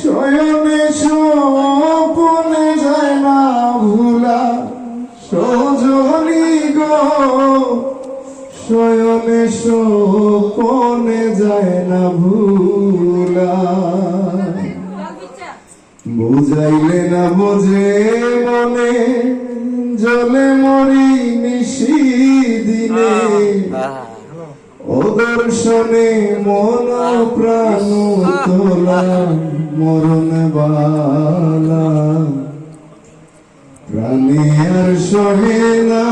শয়নে স্বপনে যায় না ভুলা। সজনী গো শয়নে স্বপনে যায় না ভুলা। বুঝাইলে না বোঝে মনে, জলে মরি নিশি দিনে। দর্শনে মন প্রাণ তোলা মরণ বালা। প্রাণী আর সহে না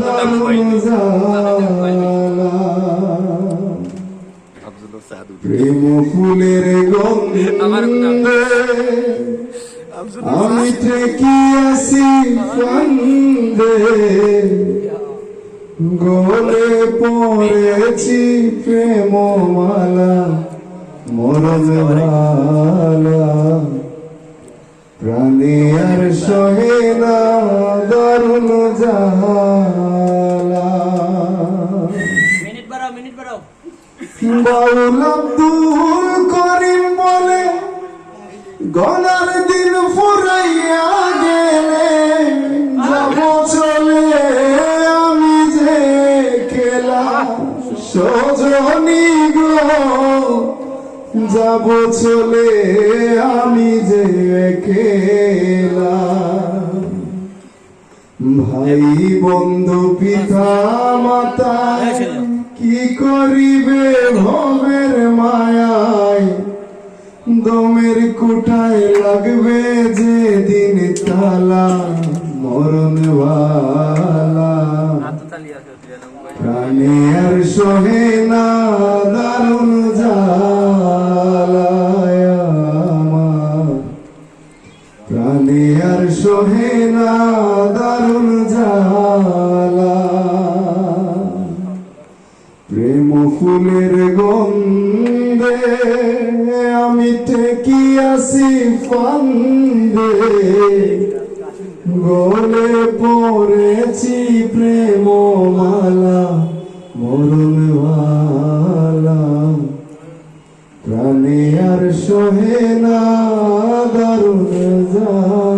দারুণ জ্বালা। প্রেম ফুলের গন্ধে আমি থেকে আসি ফান্দে। গলে পড়েছি প্রেম মালা মরণ ভালা প্রাণী আর সহে না দারুণ বাড়াও বাউল আব্দুল করিম বলে গলার সজনী গো, যাব চলে আমি যে খেলা ভাই বন্ধু পিতা মাতা, কি করিবে ভবের মায়ায়? দমের কোঠায় লাগবে যে দিন তালা মরণ প্রাণে আর সহে না দারুণ জালায় আমার না দারুণ প্রেম ফুলের গন্ধে আমি টেকি আসি ফান্দে গলে পড়েছি প্রেম প্রাণে আর সহে না দারুণ যা